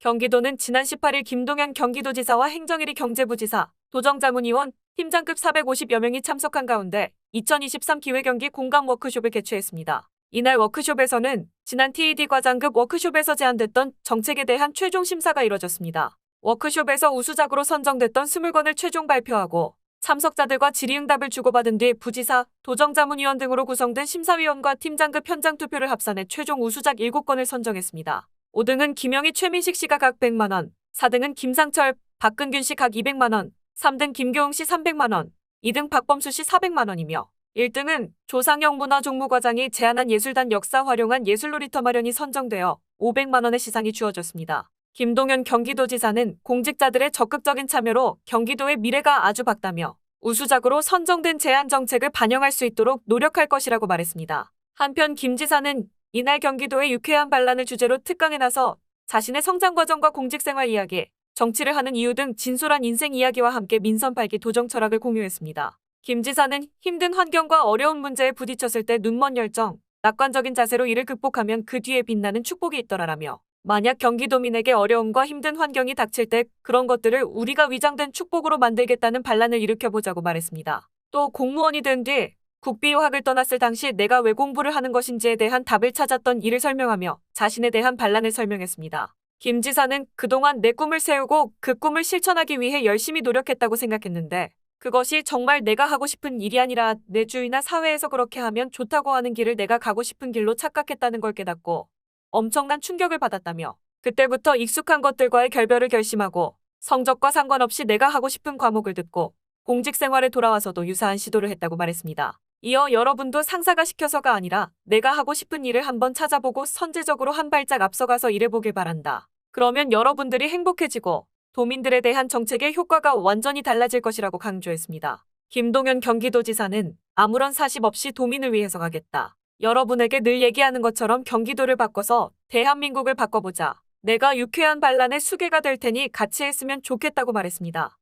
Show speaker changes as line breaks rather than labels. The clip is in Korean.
경기도는 지난 18일 김동연 경기도지사와 행정일이 경제부지사, 도정자문위원, 팀장급 450여 명이 참석한 가운데 2023 기회경기 공감 워크숍을 개최했습니다. 이날 워크숍에서는 지난 TED 과장급 워크숍에서 제안됐던 정책에 대한 최종 심사가 이뤄졌습니다. 워크숍에서 우수작으로 선정됐던 20건을 최종 발표하고 참석자들과 질의응답을 주고받은 뒤 부지사, 도정자문위원 등으로 구성된 심사위원과 팀장급 현장 투표를 합산해 최종 우수작 7건을 선정했습니다. 5등은 김영희, 최민식 씨가 각 100만 원, 4등은 김상철, 박근균 씨 각 200만 원, 3등 김교웅 씨 300만 원, 2등 박범수 씨 400만 원이며 1등은 조상영 문화종무과장이 제안한 예술단 역사 활용한 예술놀이터 마련이 선정되어 500만 원의 시상이 주어졌습니다. 김동연 경기도지사는 공직자들의 적극적인 참여로 경기도의 미래가 아주 밝다며 우수작으로 선정된 제안 정책을 반영할 수 있도록 노력할 것이라고 말했습니다. 한편 김 지사는 이날 경기도의 유쾌한 반란을 주제로 특강에 나서 자신의 성장 과정과 공직생활 이야기, 정치를 하는 이유 등 진솔한 인생 이야기와 함께 민선 발기 도정 철학을 공유했습니다. 김 지사는 힘든 환경과 어려운 문제에 부딪혔을 때 눈먼 열정, 낙관적인 자세로 이를 극복하면 그 뒤에 빛나는 축복이 있더라라며 만약 경기도민에게 어려움과 힘든 환경이 닥칠 때 그런 것들을 우리가 위장된 축복으로 만들겠다는 반란을 일으켜보자고 말했습니다. 또 공무원이 된 뒤 국비유학을 떠났을 당시 내가 왜 공부를 하는 것인지에 대한 답을 찾았던 이를 설명하며 자신에 대한 반란을 설명했습니다. 김 지사는 그동안 내 꿈을 세우고 그 꿈을 실천하기 위해 열심히 노력했다고 생각했는데 그것이 정말 내가 하고 싶은 일이 아니라 내 주위나 사회에서 그렇게 하면 좋다고 하는 길을 내가 가고 싶은 길로 착각했다는 걸 깨닫고 엄청난 충격을 받았다며 그때부터 익숙한 것들과의 결별을 결심하고 성적과 상관없이 내가 하고 싶은 과목을 듣고 공직 생활에 돌아와서도 유사한 시도를 했다고 말했습니다. 이어 여러분도 상사가 시켜서가 아니라 내가 하고 싶은 일을 한번 찾아보고 선제적으로 한 발짝 앞서가서 일해보길 바란다. 그러면 여러분들이 행복해지고 도민들에 대한 정책의 효과가 완전히 달라질 것이라고 강조했습니다. 김동연 경기도지사는 아무런 사심 없이 도민을 위해서 가겠다. 여러분에게 늘 얘기하는 것처럼 경기도를 바꿔서 대한민국을 바꿔보자. 내가 유쾌한 반란의 수괴가 될 테니 같이 했으면 좋겠다고 말했습니다.